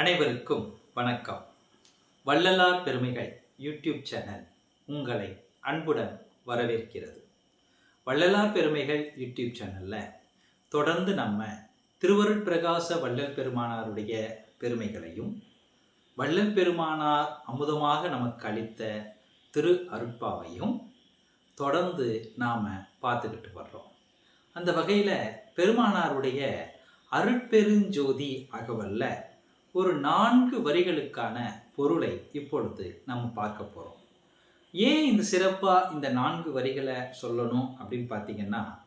அனைவருக்கும் வணக்கம். வள்ளலார் பெருமைகள் யூடியூப் சேனல் உங்களை அன்புடன் வரவேற்கிறது. வள்ளலார் பெருமைகள் யூடியூப் சேனலில் தொடர்ந்து நம்ம திருவருட்பிரகாச வள்ளல் பெருமானாருடைய பெருமைகளையும் வள்ளல் பெருமானார் அமுதமாக நமக்கு அளித்த திரு அருட்பாவையும் தொடர்ந்து நாம் பார்த்துக்கிட்டு வர்றோம். அந்த வகையில் பெருமானாருடைய அருட்பெருஞ்சோதி அகவல்ல ஒரு நான்கு வரிகளுக்கான பொருளை இப்பொழுது நம்ம பார்க்க போகிறோம் ஏன் இந்த சிறப்பாக இந்த நான்கு வரிகளை சொல்லணும் அப்படின்னு பார்த்தீங்கன்னா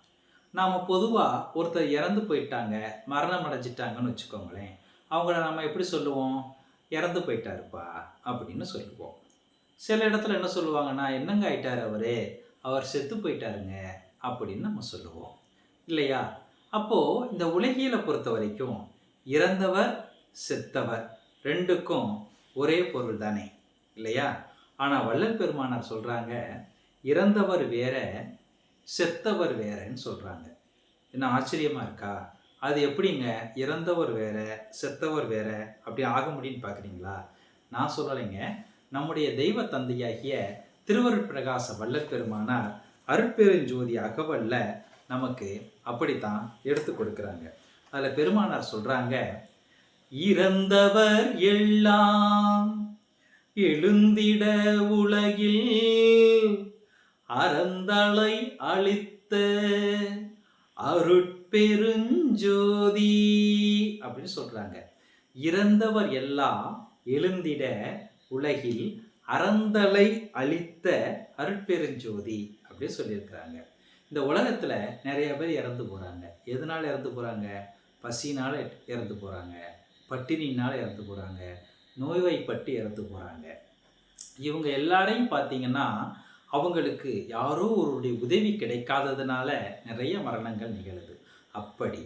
நாம் பொதுவாக ஒருத்தர் இறந்து போயிட்டாங்க மரணம் அடைஞ்சிட்டாங்கன்னு வச்சுக்கோங்களேன். அவங்கள நம்ம எப்படி சொல்லுவோம்? இறந்து போயிட்டாருப்பா அப்படின்னு சொல்லுவோம். சில இடத்துல என்ன சொல்லுவாங்கன்னா என்னங்க ஆயிட்டார் அவர்? அவர் செத்து போயிட்டாருங்க அப்படின்னு நம்ம சொல்லுவோம். இல்லையா? அப்போது இந்த உலகியலை பொறுத்த வரைக்கும் இறந்தவர் செத்தவர். ரெண்டுக்கும் ஒரே பொருள் தானே இல்லையா? ஆனால் வள்ளல் பெருமானார் சொல்கிறாங்க இறந்தவர் வேற செத்தவர் வேறன்னு சொல்கிறாங்க என்ன ஆச்சரியமாக இருக்கா? அது எப்படிங்க? இறந்தவர் வேற செத்தவர் வேற அப்படி ஆக முடியும்னு பார்க்குறீங்களா நான் சொல்லலைங்க. நம்முடைய தெய்வ தந்தையாகிய திருவருட்பிரகாச வள்ளல் பெருமானார் அருட்பெருஞ்சோதி அகவல்ல நமக்கு அப்படித்தான் எடுத்து கொடுக்குறாங்க. அதில் பெருமானார் சொல்கிறாங்க இறந்தவர் எல்லாம் எழுந்திட உலகில் அறந்தலை அளித்த அருட்பெருஞ்சோதி அப்படின்னு சொல்றாங்க. இறந்தவர் எல்லாம் எழுந்திட உலகில் அறந்தலை அளித்த அருட்பெருஞ்சோதி அப்படின்னு சொல்லியிருக்கிறாங்க. இந்த உலகத்தில் நிறைய பேர் இறந்து போகிறாங்க எதனால் இறந்து போகிறாங்க பசினால் இறந்து போகிறாங்க பட்டினினால் இறந்து போகிறாங்க நோய்வாய்ப்பட்டு இறந்து போகிறாங்க இவங்க எல்லாரையும் பார்த்தீங்கன்னா அவங்களுக்கு யாரோ ஒருவருடைய உதவி கிடைக்காததுனால நிறைய மரணங்கள் நிகழுது. அப்படி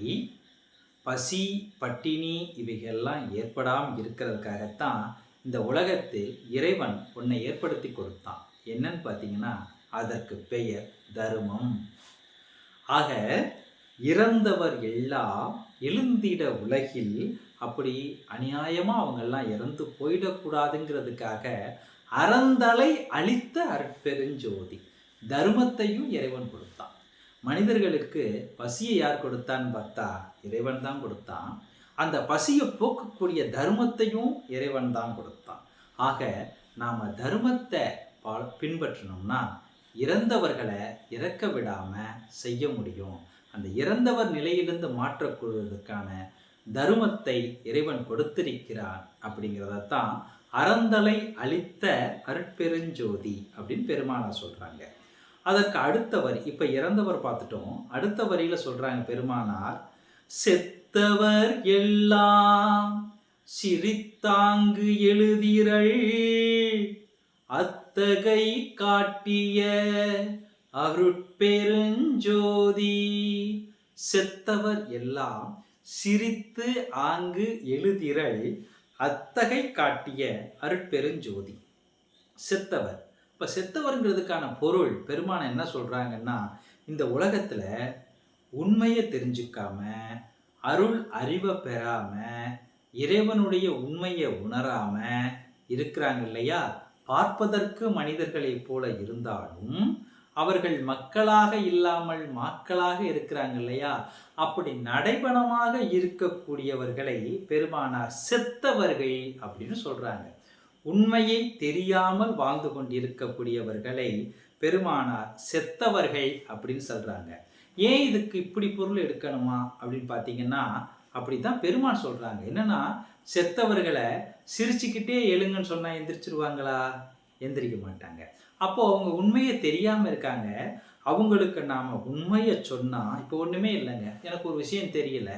பசி பட்டினி இவைகள்லாம் ஏற்படாமல் இருக்கிறதுக்காகத்தான் இந்த உலகத்தில் இறைவன் உன்னை ஏற்படுத்தி கொடுத்தான். என்னன்னு பார்த்தீங்கன்னா அதற்கு பெயர் தர்மம். ஆக இறந்தவர் எல்லாம் எழுந்திட உலகில் அப்படி அநியாயமாக அவங்கெல்லாம் இறந்து போயிடக்கூடாதுங்கிறதுக்காக அறந்தலை அளித்த அற்பெருஞ்சோதி தர்மத்தையும் இறைவன் கொடுத்தான். மனிதர்களுக்கு பசியை யார் கொடுத்தான்னு பார்த்தா இறைவன் தான் கொடுத்தான். அந்த பசியை போக்கக்கூடிய தர்மத்தையும் இறைவன் தான் கொடுத்தான். ஆக நாம் தர்மத்தை பா பின்பற்றினோம்னா இறந்தவர்களை இறக்க விடாமல் செய்ய முடியும். அந்த இறந்தவர் நிலையிலிருந்து மாற்றக்கூடியதற்கான தருமத்தை இறைவன் கொடுத்திருக்கிறான் அப்படிங்கிறதத்தான் அறந்தலை அளித்த அருட்பெருஞ்சோதி அப்படின்னு பெருமானா சொல்கிறாங்க அதற்கு அடுத்த வரி இப்போ இறந்தவர் பார்த்துட்டோம். அடுத்த வரியில் சொல்கிறாங்க பெருமானார் செத்தவர் எல்லாம் சிரித்தாங்கு எழுதிரள் அத்தகை காட்டிய அருட்பெருஞ்சோதி. செத்தவர் எல்லாம் சிரித்து ஆங்கு எழுதிரள் அத்தகை காட்டிய அருட்பெருஞ்சோதி. செத்தவர். இப்போ செத்தவருங்கிறதுக்கான பொருள் பெருமானை என்ன சொல்கிறாங்கன்னா இந்த உலகத்தில் உண்மையை தெரிஞ்சுக்காம அருள் அறிவை பெறாம இறைவனுடைய உண்மையை உணராம இருக்கிறாங்க இல்லையா? பார்ப்பதற்கு மனிதர்களைப் போல இருந்தாலும் அவர்கள் மக்களாக இல்லாமல் மாக்களாக இருக்கிறாங்க இல்லையா? அப்படி நடைபணமாக இருக்கக்கூடியவர்களை பெருமானார் செத்தவர்கள் அப்படின்னு சொல்றாங்க. உண்மையை தெரியாமல் வாழ்ந்து கொண்டிருக்கக்கூடியவர்களை பெருமானார் செத்தவர்கள் அப்படின்னு சொல்றாங்க. ஏன் இதுக்கு இப்படி பொருள் எடுக்கணுமா அப்படின்னு பார்த்தீங்கன்னா அப்படி தான் பெருமான் சொல்றாங்க. என்னன்னா செத்தவர்களை சிரிச்சுக்கிட்டே எழுங்கன்னு சொன்னா எந்திரிச்சிருவாங்களா? எந்திரிக்க மாட்டாங்க. அப்போ அவங்க உண்மையை தெரியாமல் இருக்காங்க. அவங்களுக்கு நாம் உண்மையை சொன்னால் இப்போ ஒன்றுமே இல்லைங்க. எனக்கு ஒரு விஷயம் தெரியல.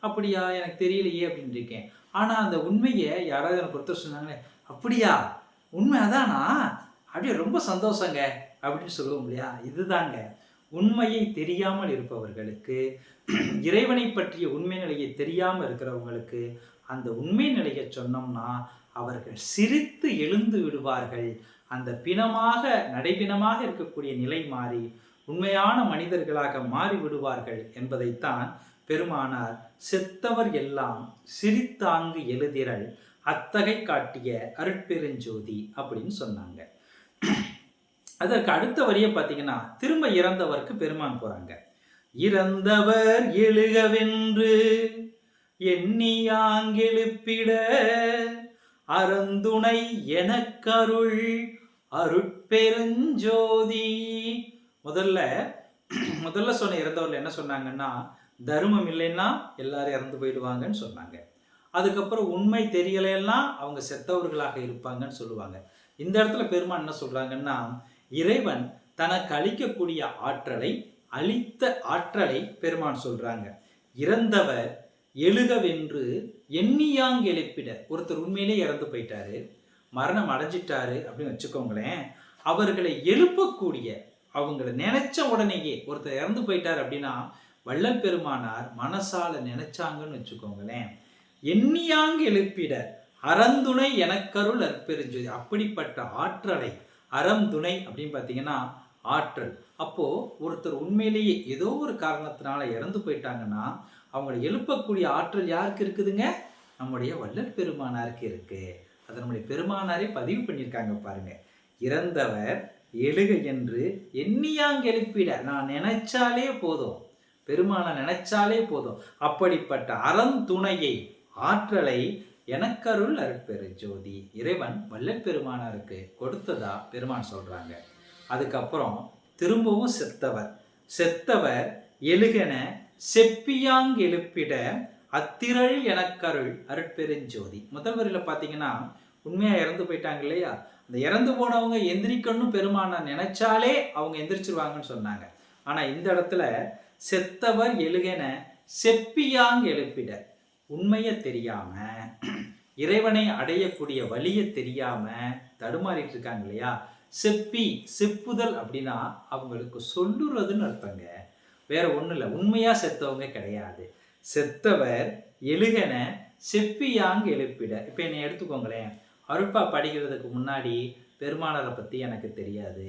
அப்படியா? எனக்கு தெரியலையே அப்படின்னு இருக்கேன். ஆனால் அந்த உண்மையை யாராவது எனக்கு ஒருத்தர் சொன்னாங்களே அப்படியா? உண்மை அதானா? அப்படியே ரொம்ப சந்தோஷங்க. அப்படின்னு சொல்லுவோம் இல்லையா? இதுதாங்க. உண்மையை தெரியாமல் இருப்பவர்களுக்கு இறைவனை பற்றிய உண்மை நிலையை தெரியாமல் இருக்கிறவங்களுக்கு அந்த உண்மை நிலையை சொன்னோம்னா அவர்கள் சிரித்து எழுந்து விடுவார்கள். அந்த பிணமாக நடைபிணமாக இருக்கக்கூடிய நிலை மாறி உண்மையான மனிதர்களாக மாறி விடுவார்கள் என்பதைத்தான் பெருமானார் செத்தவர் எல்லாம் சிரித்தாங்கு எழுதிரல் அத்தகை காட்டிய அருட்பெருஞ்சோதி அப்படின்னு சொன்னாங்க. அதற்கு அடுத்த வரியை பார்த்தீங்கன்னா திரும்ப இறந்தவருக்கு பெருமான் போறாங்க. இறந்தவர் எழுகவென்று எண்ணியாங்கெழுப்பிட அறந்துணை எனக்கருள் அருட்பெருஞ்சோதி. முதல்ல முதல்ல சொன்ன இறந்தவர்கள் என்ன சொன்னாங்கன்னா தர்மம் இல்லைன்னா எல்லாரும் இறந்து போயிடுவாங்கன்னு சொன்னாங்க. அதுக்கப்புறம் உண்மை தெரியலைன்னா அவங்க செத்தவர்களாக இருப்பாங்கன்னு சொல்லுவாங்க. இந்த இடத்துல பெருமான் என்ன சொல்றாங்கன்னா இறைவன் தனக்கு அளிக்கக்கூடிய ஆற்றலை அளித்த ஆற்றலை பெருமான் சொல்றாங்க. இறந்தவர் எழுகவென்று எண்ணியாங் எழுப்பிட. ஒருத்தர் உண்மையிலே இறந்து போயிட்டாரு மரணம் அடைஞ்சிட்டாரு அப்படின்னு வச்சுக்கோங்களேன் அவர்களை எழுப்பக்கூடிய அவங்கள நினைச்ச உடனேயே ஒருத்தர் இறந்து போயிட்டார் அப்படின்னா வள்ளல் பெருமானார் மனசால நினைச்சாங்கன்னு வச்சுக்கோங்களேன் எண்ணியாங்க எழுப்பிட அறந்துணை எனக்கருள் அற்பெருஞ்சோதி அப்படிப்பட்ட ஆற்றலை அறந்துணை அப்படின்னு பார்த்தீங்கன்னா ஆற்றல். அப்போ ஒருத்தர் உண்மையிலேயே ஏதோ ஒரு காரணத்தினால இறந்து போயிட்டாங்கன்னா அவங்களை எழுப்பக்கூடிய ஆற்றல் யாருக்கு இருக்குதுங்க? நம்முடைய வள்ளல் பெருமானாருக்கு இருக்கு. அதை நம்முடைய பெருமானாரே பதிவு பண்ணியிருக்காங்க பாருங்க. இறந்தவர் எழுக என்று எண்ணியாங்க எழுப்பிட. நான் நினைச்சாலே போதும். பெருமானை நினைச்சாலே போதும். அப்படிப்பட்ட அறந்துணையை ஆற்றலை எனக்கருள் அருட்பெரு ஜோதி. இறைவன் வள்ளல் பெருமானாருக்கு கொடுத்ததா பெருமான் சொல்றாங்க. அதுக்கப்புறம் திரும்பவும் செத்தவர். செத்தவர் எழுகன செப்பியாங் எழுப்பிட அத்திரள் எனக்கருள் அருட்பெருஞ்சோதி. முதல் வரியில் பார்த்தீங்கன்னா உண்மையாக இறந்து போயிட்டாங்க இல்லையா? அந்த இறந்து போனவங்க எந்திரிக்கணும் பெருமானா நினைச்சாலே அவங்க எந்திரிச்சிருவாங்கன்னு சொன்னாங்க. ஆனால் இந்த இடத்துல செத்தவர் எழுகென செப்பியாங் எழுப்பிட உண்மையை தெரியாம இறைவனை அடையக்கூடிய வழியை தெரியாம தடுமாறிட்டு இருக்காங்க இல்லையா? செப்பி செப்புதல் அப்படின்னா அவங்களுக்கு சொல்லுறதுன்னு அர்த்தங்க. வேற ஒன்றும் இல்லை. உண்மையாக செத்தவங்க கிடையாது. செத்தவர் எழுகன செப்பியாங்க எழுப்பிட. இப்போ என்னை எடுத்துக்கோங்களேன். அருட்பா படிக்கிறதுக்கு முன்னாடி பெருமானாரை பற்றி எனக்கு தெரியாது.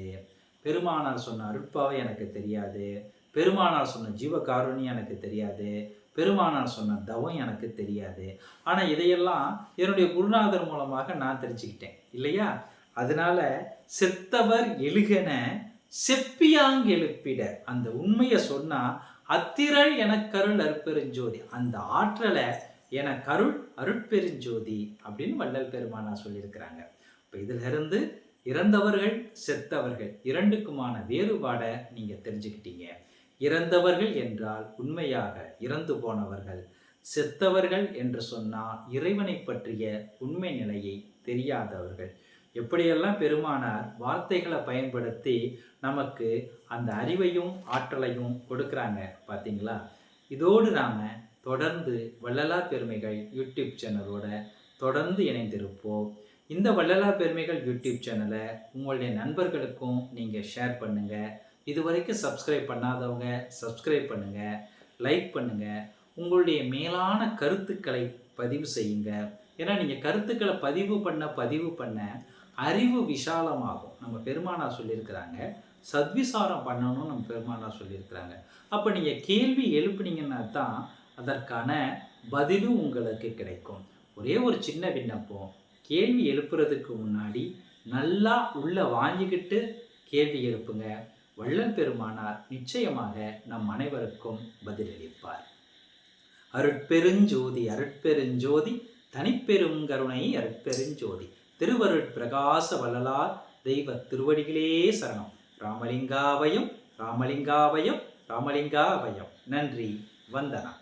பெருமானார் சொன்ன அருட்பாவை எனக்கு தெரியாது. பெருமானார் சொன்ன ஜீவகாருணி எனக்கு தெரியாது. பெருமானார் சொன்ன தவம் எனக்கு தெரியாது. ஆனால் இதையெல்லாம் என்னுடைய குருநாதர் மூலமாக நான் தெரிஞ்சுக்கிட்டேன். இல்லையா? அதனால செத்தவர் எழுகன செப்பியாங் எழுப்பிட அந்த உண்மையை சொன்னா அத்திரள் கருள் அருட்பெருஞ்சோதி அந்த ஆற்றலை என கருள் அருட்பெருஞ்சோதி அப்படின்னு வள்ளல் பெருமானா சொல்லியிருக்கிறாங்க. இப்போ இதுல இருந்து இறந்தவர்கள் செத்தவர்கள் இரண்டுக்குமான வேறுபாடை நீங்க தெரிஞ்சுக்கிட்டீங்க. இறந்தவர்கள் என்றால் உண்மையாக இறந்து போனவர்கள் செத்தவர்கள் என்று சொன்னால் இறைவனை பற்றிய உண்மை நிலையை தெரியாதவர்கள். எப்படியெல்லாம் பெருமானார் வார்த்தைகளை பயன்படுத்தி நமக்கு அந்த அறிவையும் ஆற்றலையும் கொடுக்குறாங்க பார்த்தீங்களா இதோடு நாம் தொடர்ந்து வள்ளலார் பெருமைகள் யூடியூப் சேனலோட தொடர்ந்து இணைந்திருப்போம். இந்த வள்ளலார் பெருமைகள் யூடியூப் சேனலை உங்களுடைய நண்பர்களுக்கும் நீங்கள் ஷேர் பண்ணுங்கள் இது வரைக்கும் சப்ஸ்கிரைப் பண்ணாதவங்க சப்ஸ்கிரைப் பண்ணுங்கள் லைக் பண்ணுங்கள் உங்களுடைய மேலான கருத்துக்களை பதிவு செய்யுங்க. ஏன்னா நீங்கள் கருத்துக்களை பதிவு பண்ண பதிவு பண்ண அறிவு விஷாலமாகும் நம்ம பெருமானா சொல்லியிருக்கிறாங்க. சத்விசாரம் பண்ணணும்னு நம்ம பெருமானா சொல்லியிருக்கிறாங்க. அப்போ நீங்கள் கேள்வி எழுப்புனீங்கன்னா தான் அதற்கான பதிலும் உங்களுக்கு கிடைக்கும். ஒரே ஒரு சின்ன விண்ணப்பம். கேள்வி எழுப்புறதுக்கு முன்னாடி நல்லா உள்ள வாங்கிக்கிட்டு கேள்வி எழுப்புங்க. வள்ளல் பெருமானார் நிச்சயமாக நம் அனைவருக்கும் பதிலளிப்பார் அருட்பெருஞ்சோதி அருட்பெருஞ்சோதி தனிப்பெரும் கருணை அருட்பெருஞ்சோதி. திருவருள் பிரகாச வள்ளலார் தெய்வ திருவடிகளே சரணம். ராமலிங்காவயம் ராமலிங்காவயம் ராமலிங்காவயம். நன்றி வந்தனா